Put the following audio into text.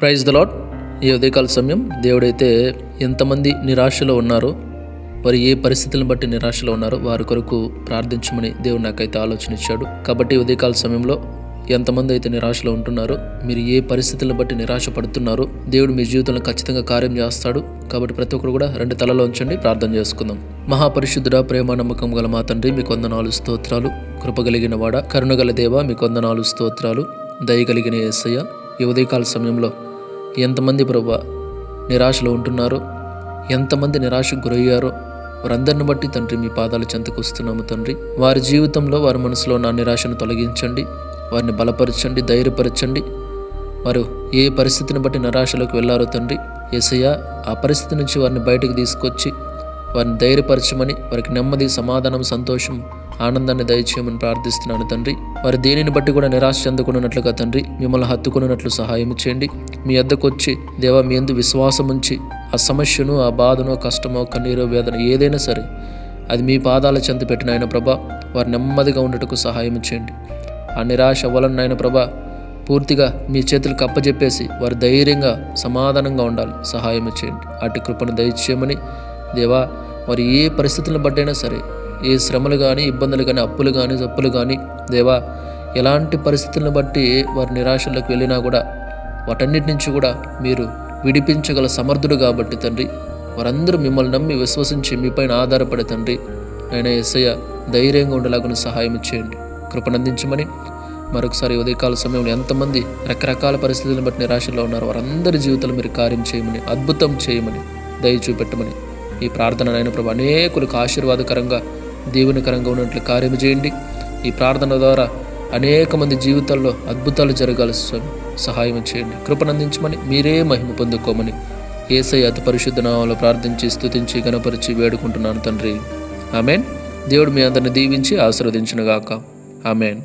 Praise the lot ఈ ఉదయకాల సమయం దేవుడైతే ఎంతమంది నిరాశలో ఉన్నారో వారు ఏ పరిస్థితులను బట్టి నిరాశలో ఉన్నారో వారి కొరకు ప్రార్థించమని దేవుడు నాకైతే ఆలోచన ఇచ్చాడు. కాబట్టి ఈ ఉదయకాల సమయంలో ఎంతమంది అయితే నిరాశలో ఉంటున్నారో మీరు ఏ పరిస్థితులను బట్టి నిరాశ పడుతున్నారో దేవుడు మీ జీవితంలో ఖచ్చితంగా కార్యం చేస్తాడు. కాబట్టి ప్రతి ఒక్కరు కూడా రెండు తలలో ఉంచండి ప్రార్థన చేసుకుందాం. మహాపరిశుద్ధుడ ప్రేమ నమ్మకం గల మా తండ్రి మీ కొందనాలు స్తోత్రాలు. కృపగలిగిన వాడ కరుణగల దేవ మీ కొందనాలు స్తోత్రాలు. దయగలిగిన ఏసయ్య ఈ ఉదయకాల సమయంలో ఎంతమంది ప్రభా నిరాశలో ఉంటున్నారో ఎంతమంది నిరాశకు గురయ్యారో వారందరిని బట్టి తండ్రి మీ పాదాలు చెంతకొస్తున్నాము తండ్రి. వారి జీవితంలో వారి మనసులో నా నిరాశను తొలగించండి వారిని బలపరచండి ధైర్యపరచండి. వారు ఏ పరిస్థితిని బట్టి నిరాశలోకి వెళ్ళారో తండ్రి ఏసయ్య ఆ పరిస్థితి నుంచి వారిని బయటకు తీసుకొచ్చి వారిని ధైర్యపరచమని వారికి నెమ్మది సమాధానం సంతోషం ఆనందాన్ని దయచేయమని ప్రార్థిస్తున్నాను తండ్రి. వారి దేనిని బట్టి కూడా నిరాశ చెందుకున్నట్లుగా తండ్రి మిమ్మల్ని హత్తుకున్నట్లు సహాయం చేయండి. మీ వద్దకు వచ్చి దేవా మీ ఎందు విశ్వాసం ఉంచి ఆ సమస్యను ఆ బాధను కష్టమో కన్నీరో వేదన ఏదైనా సరే అది మీ పాదాల చెంత పెట్టిన ఆయన ప్రభ వారు నెమ్మదిగా ఉండటకు సహాయం చేయండి. ఆ నిరాశ వలన ఆయన ప్రభా పూర్తిగా మీ చేతులకు అప్పజెప్పేసి వారు ధైర్యంగా సమాధానంగా ఉండాలి. సహాయం చేయండి. అటు కృపను దయచేయమని దేవా వారు ఏ పరిస్థితులను బట్టైనా సరే ఏ శ్రమలు కానీ ఇబ్బందులు కానీ అప్పులు కానీ జప్పులు కానీ దేవా ఎలాంటి పరిస్థితులను బట్టి వారి నిరాశలకు వెళ్ళినా కూడా వాటన్నిటి నుంచి కూడా మీరు విడిపించగల సమర్థుడు కాబట్టి తండ్రి. వారందరూ మిమ్మల్ని నమ్మి విశ్వసించి మీపైన ఆధారపడే తండ్రి. ఆయన ఎస్ఐయ ధైర్యంగా ఉండేలాగా సహాయం చేయండి. కృపనందించమని మరొకసారి ఉదయకాల సమయంలో ఎంతమంది రకరకాల పరిస్థితులను బట్టి నిరాశలో ఉన్నారు వారందరి జీవితంలో మీరు కార్యం చేయమని అద్భుతం చేయమని దయ చూపెట్టమని ఈ ప్రార్థన నాయన ప్రభు అనేకులకు ఆశీర్వాదకరంగా దీవెనకరంగా ఉన్నట్లు కార్యం చేయండి. ఈ ప్రార్థన ద్వారా అనేక మంది జీవితాల్లో అద్భుతాలు జరగాల్సి స్వామి. సహాయం చేయండి. కృపనందించమని మీరే మహిమ పొందుకోమని ఏసై అతి పరిశుద్ధ నామంలో ప్రార్థించి స్థుతించి గణపరిచి వేడుకుంటున్నాను తండ్రి. ఆమెన్. దేవుడు మీ అందరిని దీవించి ఆశీర్వదించినగాక. ఆమెన్.